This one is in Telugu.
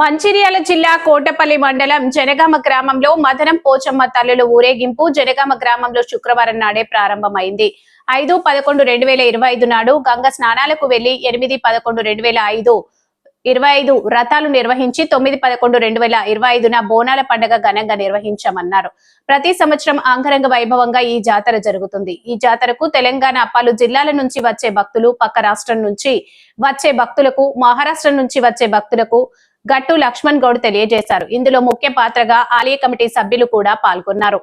మంచిర్యాల జిల్లా కోటపల్లి మండలం జనగామ గ్రామంలో మదనం పోచమ్మ తల్లుల ఊరేగింపు జనగామ గ్రామంలో శుక్రవారం నాడే ప్రారంభమైంది. ఐదు పదకొండు రెండు వేల ఇరవై ఐదు నాడు గంగ స్నానాలకు వెళ్ళి ఎనిమిది పదకొండు రెండు వేల ఐదు ఇరవై ఐదు రథాలు నిర్వహించి తొమ్మిది పదకొండు రెండు వేల ఇరవై ఐదున బోనాల పండుగ ఘనంగా నిర్వహించామన్నారు. ప్రతి సంవత్సరం అంగరంగ వైభవంగా ఈ జాతర జరుగుతుంది. ఈ జాతరకు తెలంగాణ పలు జిల్లాల నుంచి వచ్చే భక్తులు పక్క రాష్ట్రం నుంచి వచ్చే భక్తులకు మహారాష్ట్ర నుంచి వచ్చే భక్తులకు గట్టు లక్ష్మణ్ గౌడ్ తెలియజేశారు. ఇందులో ముఖ్య పాత్రగా ఆలయ కమిటీ సభ్యులు కూడా పాల్గొన్నారు.